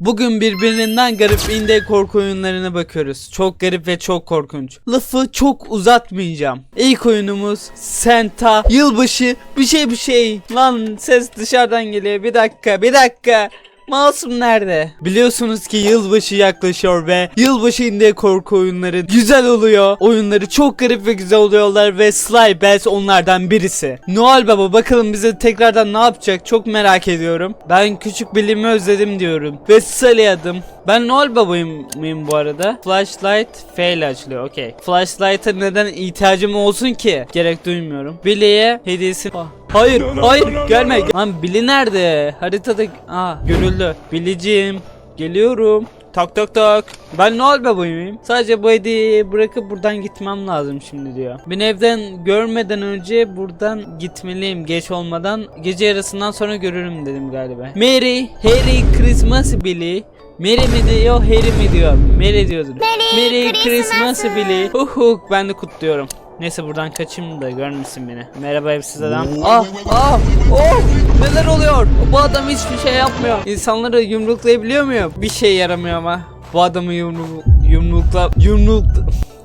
Bugün birbirinden garip indie korku oyunlarına bakıyoruz. Çok garip ve çok korkunç. Lafı çok uzatmayacağım. İlk oyunumuz Santa Yılbaşı bir şey bir şey. Lan ses dışarıdan geliyor. Bir dakika bir dakika. Masum nerede? Biliyorsunuz ki yılbaşı yaklaşıyor ve yılbaşı indie korku oyunları güzel oluyor. Oyunları çok garip ve güzel oluyorlar ve Sly Bells onlardan birisi. Noel Baba bakalım bize tekrardan ne yapacak çok merak ediyorum. Ben küçük bilimi özledim diyorum. Ve Sally adım. Ben Noel Baba'yım mıyım bu arada? Flashlight fail açılıyor okey. Flashlight'a neden ihtiyacım olsun ki? Gerek duymuyorum. Billy'e hediyesi... Ah, Hayır, hayır, gelme. Lan Billy nerede? Haritada... Aa, görüldü. Billy'ciğim, geliyorum. Tak tak tak. Ben Noel babayım. Sadece bu hediyeyi bırakıp buradan gitmem lazım şimdi diyor. Ben evden görmeden önce buradan gitmeliyim geç olmadan. Gece yarısından sonra görürüm dedim galiba. Merry, Harry Christmas Billy. Merry mi diyor, Harry mi diyor? Merry diyordum. Merry, Christmas Billy. Uhuk ben de kutluyorum. Neyse buradan kaçayım da görmesin beni. Merhaba evsiz adam. Ah ah oh neler oluyor? Bu adam hiçbir şey yapmıyor. İnsanları yumruklayabiliyor muyum? Bir şey yaramıyor ama. Bu adamı yumruk yumrukla yumruk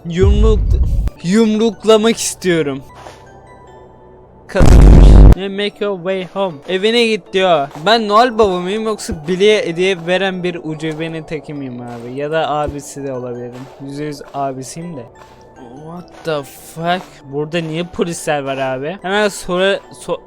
yumruk yumruklamak istiyorum. Kadınmış. Make your way home. Evine git diyor. Ben Noel baba mıyım yoksa Billy'e hediye veren bir ucubeni teki miyim abi? Ya da abisi de olabilirim. %100 abisiyim de. What the fuck? Burada niye polisler var abi? Hemen sonra so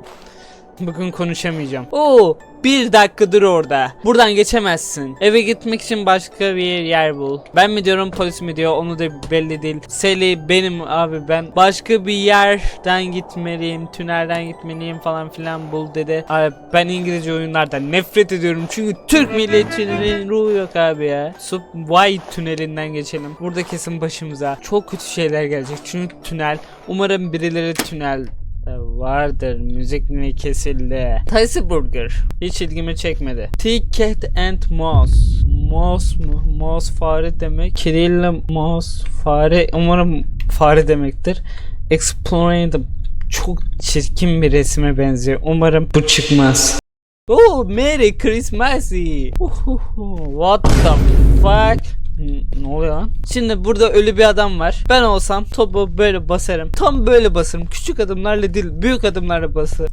Bugün konuşamayacağım. Oo, bir dakika dur orada. Buradan geçemezsin. Eve gitmek için başka bir yer bul. Ben mi diyorum polis mi diyor onu da belli değil. Sally benim abi ben başka bir yerden gitmeliyim. Tünelden gitmeliyim falan filan bul dedi. Abi ben İngilizce oyunlardan nefret ediyorum. Çünkü Türk milletinin ruhu yok abi ya. Sub White tünelinden geçelim. Burada kesin başımıza çok kötü şeyler gelecek. Çünkü tünel. Umarım birileri tünel vardır. Müzik mi kesildi? Taisi Burger. Hiç ilgimi çekmedi. Ticket and Mouse. Mouse mu? Mouse fare demek. Kirille mouse fare. Umarım fare demektir. Explain the çok çirkin bir resme benziyor. Umarım bu çıkmaz. Oh, Merry Christmas! What the fuck? Ne oluyor lan? Şimdi burada ölü bir adam var. Ben olsam topu böyle basarım. Tam böyle basarım. Küçük adımlarla değil, büyük adımlarla basarım.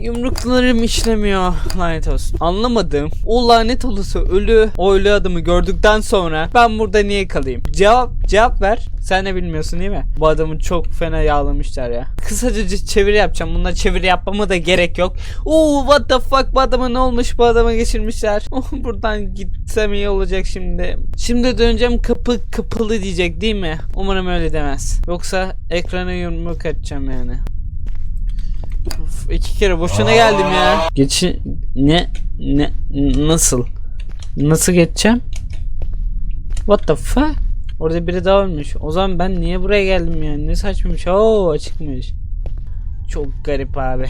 Yumruklarım işlemiyor. Lanet olsun. Anlamadım. O lanet olası ölü, o ölü adamı gördükten sonra ben burada niye kalayım? Cevap, cevap ver. Sen de bilmiyorsun değil mi? Bu adamı çok fena yağlamışlar ya. Kısaca çeviri yapacağım. Bunda çeviri yapmama da gerek yok. Oo what the fuck bu adama ne olmuş? Bu adama geçirmişler. Oh, buradan gitsem iyi olacak şimdi. Şimdi döneceğim kapı kapalı diyecek değil mi? Umarım öyle demez. Yoksa ekrana yumruk atacağım yani. Uf, iki kere boşuna geldim ya. Geçi ne ne nasıl? Nasıl geçeceğim? What the fuck? Orada biri daha ölmüş. O zaman ben niye buraya geldim ya? Ne saçmamış. Oo açıkmış. Çok garip abi.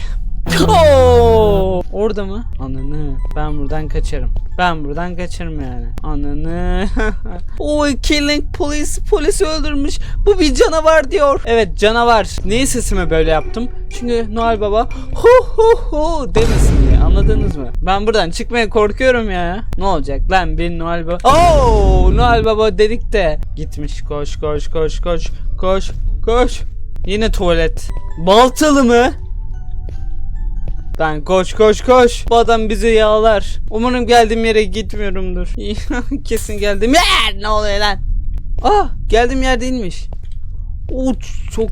Oo! Orada mı? Ananı. Ben buradan kaçarım. Ben buradan kaçarım yani. Ananı. o killing polis polisi öldürmüş. Bu bir canavar diyor. Evet canavar. Niye sesime böyle yaptım? Çünkü Noel Baba hu hu hu demesin diye. Anladınız mı? Ben buradan çıkmaya korkuyorum ya. Ne olacak lan bir Noel Baba. Oo Noel Baba dedik de. Gitmiş koş koş koş koş koş koş. Yine tuvalet. Baltalı mı? Ben koş koş koş. Bu adam bizi yağlar. Umarım geldiğim yere gitmiyorumdur. Kesin geldim yer. Ne oluyor lan? Ah geldiğim yer değilmiş. Oo, çok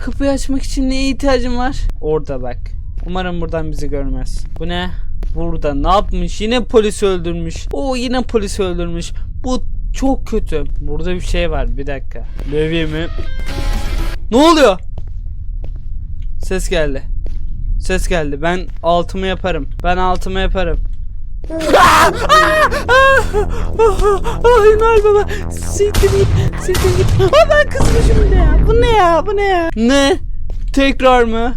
kapıyı açmak için neye ihtiyacım var? Orada bak. Umarım buradan bizi görmez. Bu ne? Burada ne yapmış? Yine polisi öldürmüş. Oo yine polisi öldürmüş. Bu çok kötü. Burada bir şey var. Bir dakika. Levye mi? Ne oluyor? Ses geldi. Ses geldi. Ben altımı yaparım. Ben altımı yaparım. Ay Noel baba. Siktir git. Siktir git. Aa, ben kızmışım ne ya? Bu ne ya? Bu ne ya? Ne? Tekrar mı?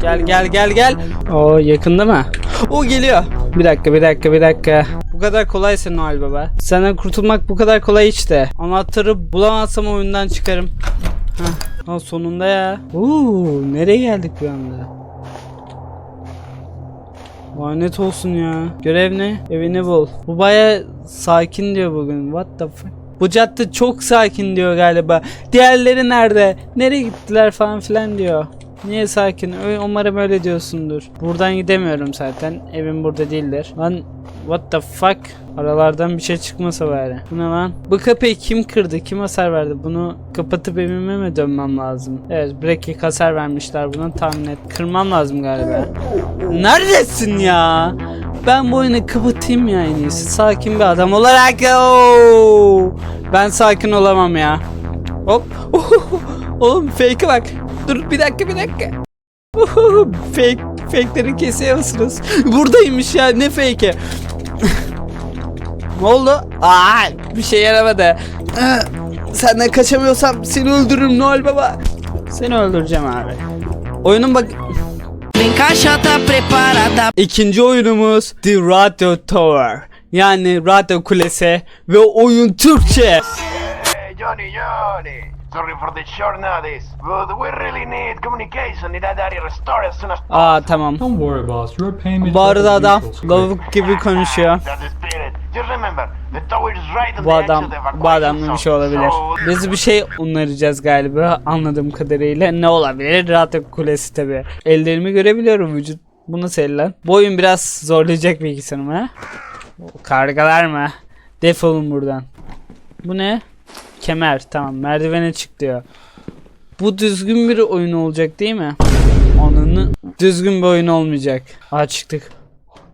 Gel gel gel gel. O yakında mı? O geliyor. Bir dakika bir dakika bir dakika. Bu kadar kolaysa Noel baba. Senden kurtulmak bu kadar kolay işte. Anahtarı bulamazsam oyundan çıkarım. Heh. Ha sonunda ya. Uuu nereye geldik bir anda? Lanet olsun ya. Görev ne? Evini bul. Bu baya sakin diyor bugün. What the fuck? Bu cadde çok sakin diyor galiba. Diğerleri nerede? Nereye gittiler falan filan diyor. Niye sakin? Umarım öyle diyorsundur. Buradan gidemiyorum zaten. Evim burada değildir. Lan what the fuck? Aralardan bir şey çıkmasa bari. Bu ne lan? Bu kapıyı kim kırdı? Kim hasar verdi? Bunu kapatıp evime mi dönmem lazım? Evet break hasar vermişler buna tahmin et. Kırmam lazım galiba. Neredesin ya? Ben bu oyunu kapatayım ya en iyisi. Sakin bir adam olarak. Oo! Ben sakin olamam ya. Hop. Oğlum fake'e bak. Dur bir dakika bir dakika. Fake, fake'leri kesiyor musunuz? Buradaymış ya ne fake'i? Ne oldu? Aa, bir şey yaramadı. Ee, Senden kaçamıyorsam seni öldürürüm Noel Baba. Seni öldüreceğim abi. Oyunun bak. İkinci oyunumuz The Radio Tower. Yani radyo kulesi ve oyun Türkçe. Johnny, Johnny. Sorry for the short notice, but we really need communication in that area restored as soon as Aa tamam. Don't worry, boss. Your payment. Bu arada adam lavuk gibi konuşuyor. That's the spirit. Just remember, the tower is right on Bu the edge adam of the bu evacuation adamla bir zone. şey olabilir. So, Biz bir şey onaracağız galiba anladığım kadarıyla. Ne olabilir? Radyo kulesi tabi. Ellerimi görebiliyorum vücut. Bu nasıl el lan? Bu oyun biraz zorlayacak bilgisayarımı ha. O Kargalar mı? Defolun buradan. Bu ne? Kemer. Tamam merdivene çık diyor. Bu düzgün bir oyun olacak değil mi? Onun düzgün bir oyun olmayacak. Aa çıktık.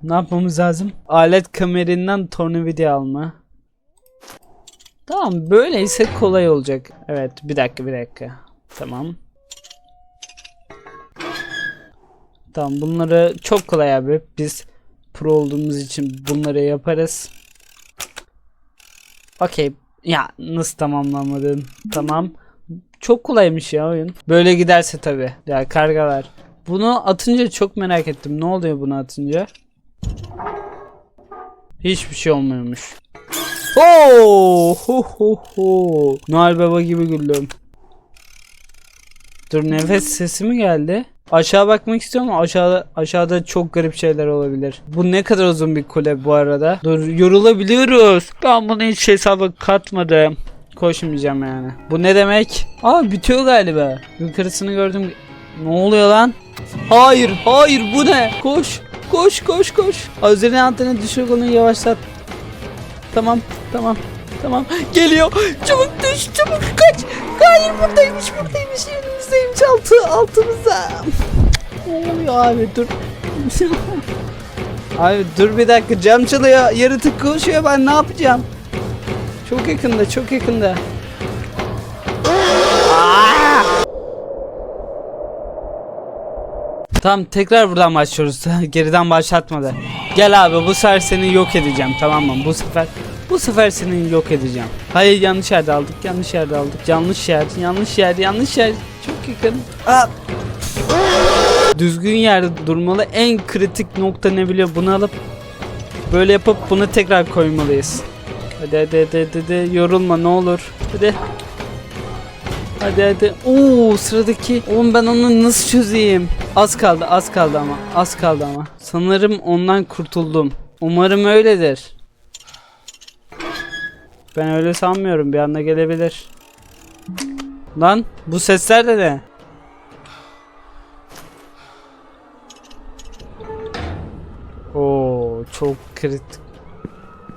Ne yapmamız lazım? Alet kamerinden tornavida alma. Tamam böyleyse kolay olacak. Evet bir dakika bir dakika. Tamam. Tamam bunları çok kolay abi. Biz pro olduğumuz için bunları yaparız. Okey. Ya nasıl tamamlamadın? Tamam. Çok kolaymış ya oyun. Böyle giderse tabi. Ya kargalar. Bunu atınca çok merak ettim. Ne oluyor bunu atınca? Hiçbir şey olmuyormuş. Oo, ho ho ho. Noel Baba gibi güldüm. Dur nefes sesi mi geldi? Aşağı bakmak istiyorum ama aşağıda aşağıda çok garip şeyler olabilir. Bu ne kadar uzun bir kule bu arada. Dur yorulabiliyoruz. Ben bunu hiç hesaba katmadım. Koşmayacağım yani. Bu ne demek? Aa bitiyor galiba. Yukarısını gördüm. Ne oluyor lan? Hayır, hayır bu ne? Koş, koş, koş, koş. Özellikle anteni düşük onu yavaşlat. Tamam, tamam, tamam. Geliyor. Çabuk düş, çabuk kaç. Hayır buradaymış, buradaymış. Önümüzdeymiş, altı, altımızda. Ne oluyor abi dur. abi dur bir dakika cam çalıyor. Yaratık koşuyor ben ne yapacağım? Çok yakında, çok yakında. Tamam tekrar buradan başlıyoruz. Geriden başlatmadı. Gel abi bu sefer seni yok edeceğim tamam mı? Bu sefer bu sefer seni yok edeceğim. Hayır yanlış yerde aldık. Yanlış yerde aldık. Yanlış yer. Yanlış yer. Yanlış yer. Çok yakın. Düzgün yerde durmalı. En kritik nokta ne biliyor? Bunu alıp böyle yapıp bunu tekrar koymalıyız. Hadi hadi hadi hadi, hadi. yorulma ne olur. Hadi. Hadi hadi. Oo sıradaki. Oğlum ben onu nasıl çözeyim? Az kaldı az kaldı ama. Az kaldı ama. Sanırım ondan kurtuldum. Umarım öyledir. Ben öyle sanmıyorum. Bir anda gelebilir. Lan bu sesler de ne? Oo çok kritik.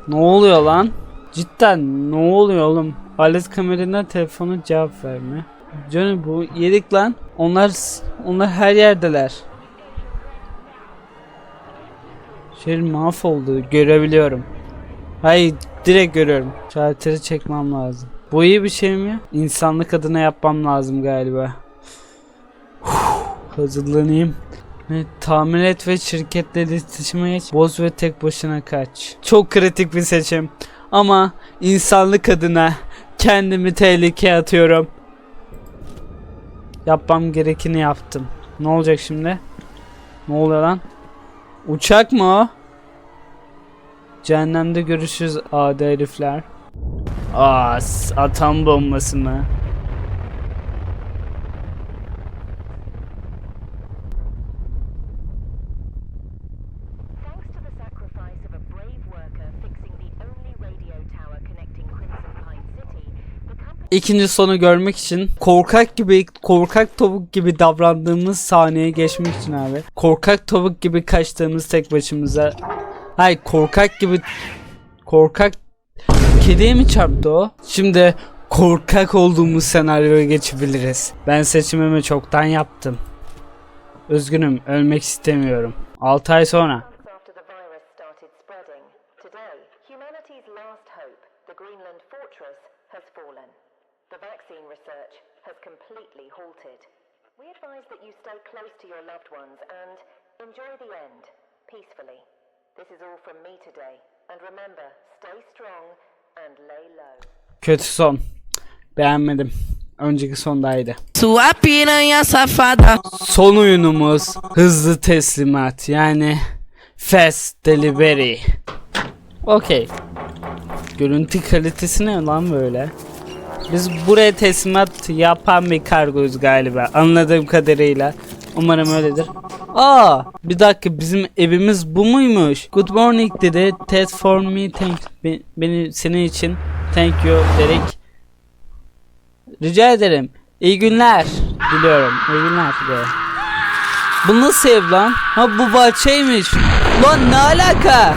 Ne oluyor lan? Cidden ne oluyor oğlum? Alet kamerasından telefona cevap verme. Canım bu yedik lan. Onlar onlar her yerdeler. Şehir mahvoldu. Görebiliyorum. Hayır direkt görüyorum. Şalteri çekmem lazım. Bu iyi bir şey mi? İnsanlık adına yapmam lazım galiba. Hazırlanayım. Evet, tamir et ve şirketle iletişime geç. Boz ve tek başına kaç. Çok kritik bir seçim. Ama insanlık adına kendimi tehlikeye atıyorum. Yapmam gerekeni yaptım. Ne olacak şimdi? Ne oluyor lan? Uçak mı o? Cehennemde görüşürüz adi herifler. Aa, atom bombası mı? İkinci sonu görmek için korkak gibi korkak tavuk gibi davrandığımız sahneye geçmek için abi. Korkak tavuk gibi kaçtığımız tek başımıza. Hay korkak gibi korkak kediye mi çarptı o? Şimdi korkak olduğumuz senaryoya geçebiliriz. Ben seçimimi çoktan yaptım. Üzgünüm, ölmek istemiyorum. 6 ay sonra. This is all from me today, and remember, stay strong. Kötü son. Beğenmedim. Önceki son daha iyiydi. Son oyunumuz hızlı teslimat yani fast delivery. Okey. Görüntü kalitesi ne lan böyle? Biz buraya teslimat yapan bir kargoyuz galiba anladığım kadarıyla. Umarım öyledir. Aa, bir dakika bizim evimiz bu muymuş? Good morning dedi. Test for me thank Be- beni senin için thank you dedik. Rica ederim. İyi günler diliyorum. İyi günler diliyorum. Bu nasıl ev lan? Ha bu bahçeymiş. Lan ne alaka?